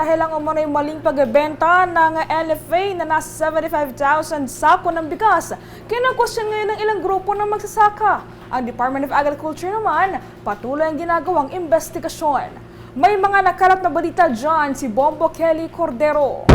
Dahil ang umano'y maling pagbebenta ng LFA na nasa 75,000 sako ng bigas, kinakwestiyon ngayon ng ilang grupo ng magsasaka. Ang Department of Agriculture naman, patuloy ang ginagawang investigasyon. May mga nakalat na balita dyan si Bombo Kelly Cordero.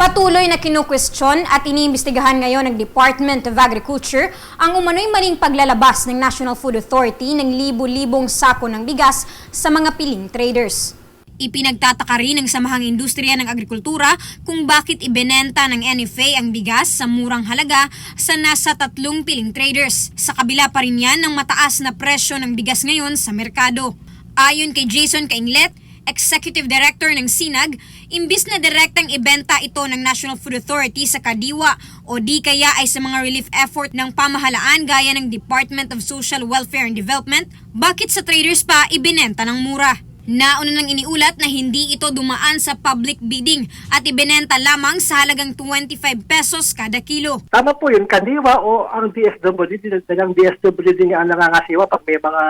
Patuloy na kinukwestiyon at iniimbestigahan ngayon ng Department of Agriculture ang umano'y maling paglalabas ng National Food Authority ng libo-libong sako ng bigas sa mga piling traders. Ipinagtataka rin ng Samahang Industriya ng Agrikultura kung bakit ibinenta ng NFA ang bigas sa murang halaga sa nasa tatlong piling traders. Sa kabila pa rin yan ng mataas na presyo ng bigas ngayon sa merkado. Ayon kay Jason Kainglet, Executive Director ng SINAG, imbis na direktang ibenta ito ng National Food Authority sa Kadiwa o di kaya ay sa mga relief effort ng pamahalaan gaya ng Department of Social Welfare and Development, bakit sa traders pa ibinenta ng mura? Nauna nang iniulat na hindi ito dumaan sa public bidding at ibinenta lamang sa halagang 25 pesos kada kilo. Tama po yun, kandiwa o ang DSWD, talagang DSWD nga ang nangangasiwa pag may mga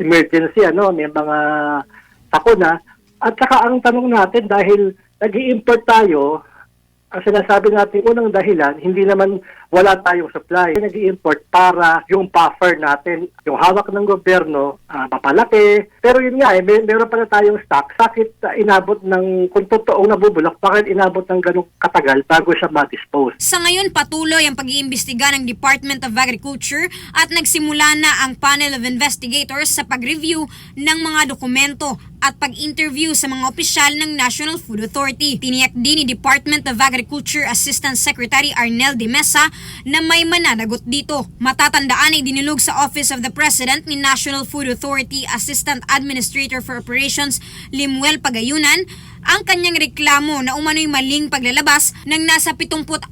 emergency, ano, may mga sakuna. At saka ang tanong natin, dahil nag import tayo, ang sinasabi natin unang dahilan, hindi naman wala tayong supply. nag import para yung buffer natin, yung hawak ng gobyerno, ah, mapalaki. Pero yun nga, eh, may, meron pala tayong stock. Bakit ah, inabot ng, kung totoong nabubulok, bakit inabot ng ganong katagal bago siya ma-dispose? Sa ngayon, patuloy ang pag-iimbestiga ng Department of Agriculture at nagsimula na ang panel of investigators sa pag-review ng mga dokumento at pag-interview sa mga opisyal ng National Food Authority. Tiniyak din ni Department of Agriculture Assistant Secretary Arnel de Mesa na may mananagot dito. Matatandaan ay dinulog sa Office of the President ni National Food Authority Assistant Administrator for Operations Limuel Pagayunan ang kanyang reklamo na umano'y maling paglalabas ng nasa 74,000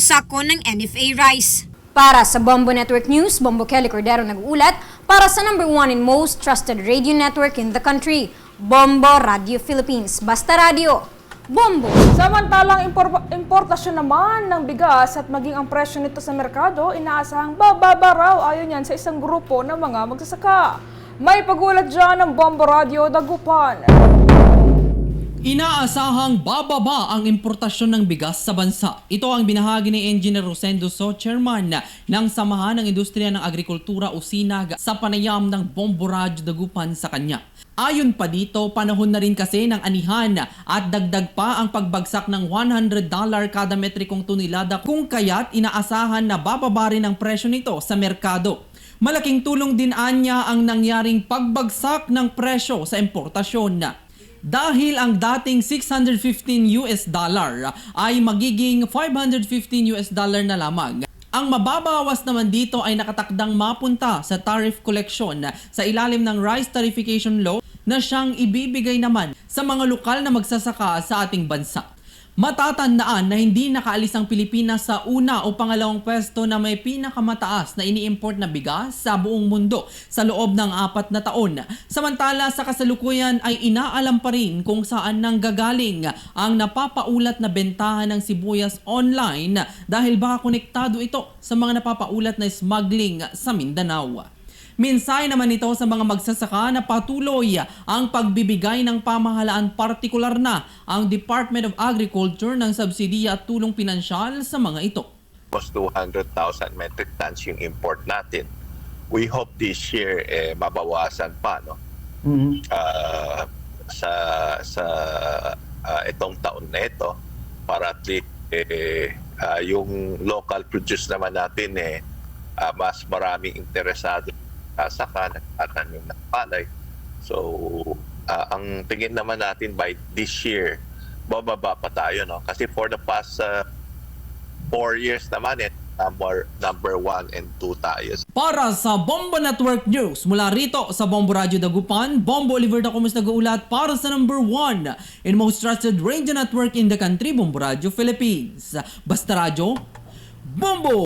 sako ng NFA rice. Para sa Bombo Network News, Bombo Kelly Cordero nag-uulat para sa number one and most trusted radio network in the country, Bombo Radio Philippines. Basta Radio, Bombo! Samantalang impor- importasyon naman ng bigas at maging ang presyo nito sa merkado, inaasahang bababa raw ayon yan sa isang grupo ng mga magsasaka. May pagulat dyan ng Bombo Radio Dagupan. Inaasahang bababa ang importasyon ng bigas sa bansa. Ito ang binahagi ni Engineer Rosendo So, chairman ng Samahan ng Industriya ng Agrikultura o SINAG sa panayam ng Bomboraj Dagupan sa kanya. Ayon pa dito, panahon na rin kasi ng anihan at dagdag pa ang pagbagsak ng $100 kada metrikong tunilada kung kaya't inaasahan na bababa rin ang presyo nito sa merkado. Malaking tulong din anya ang nangyaring pagbagsak ng presyo sa importasyon dahil ang dating 615 US dollar ay magiging 515 US dollar na lamang. Ang mababawas naman dito ay nakatakdang mapunta sa tariff collection sa ilalim ng Rice Tarification Law na siyang ibibigay naman sa mga lokal na magsasaka sa ating bansa. Matatandaan na hindi nakaalis ang Pilipinas sa una o pangalawang pwesto na may pinakamataas na ini-import na bigas sa buong mundo sa loob ng apat na taon. Samantala sa kasalukuyan ay inaalam pa rin kung saan nang gagaling ang napapaulat na bentahan ng sibuyas online dahil baka konektado ito sa mga napapaulat na smuggling sa Mindanao. Minsay naman ito sa mga magsasaka na patuloy ang pagbibigay ng pamahalaan partikular na ang Department of Agriculture ng subsidiya at tulong pinansyal sa mga ito. almost 200,000 metric tons yung import natin. We hope this year eh, mabawasan pa no. Ah, sa sa ah, itong taon na ito para at least eh, ah, yung local produce naman natin eh ah, mas maraming interesado sa saka nagtatanim ng palay. So ah, ang tingin naman natin by this year bababa pa tayo no kasi for the past ah, four years naman eh, number, number one and two tayo. Para sa Bombo Network News, mula rito sa Bombo Radio Dagupan, Bombo Oliver Dacumas nag-uulat para sa number one and most trusted radio network in the country, Bombo Radio Philippines. Basta Radio, Bombo!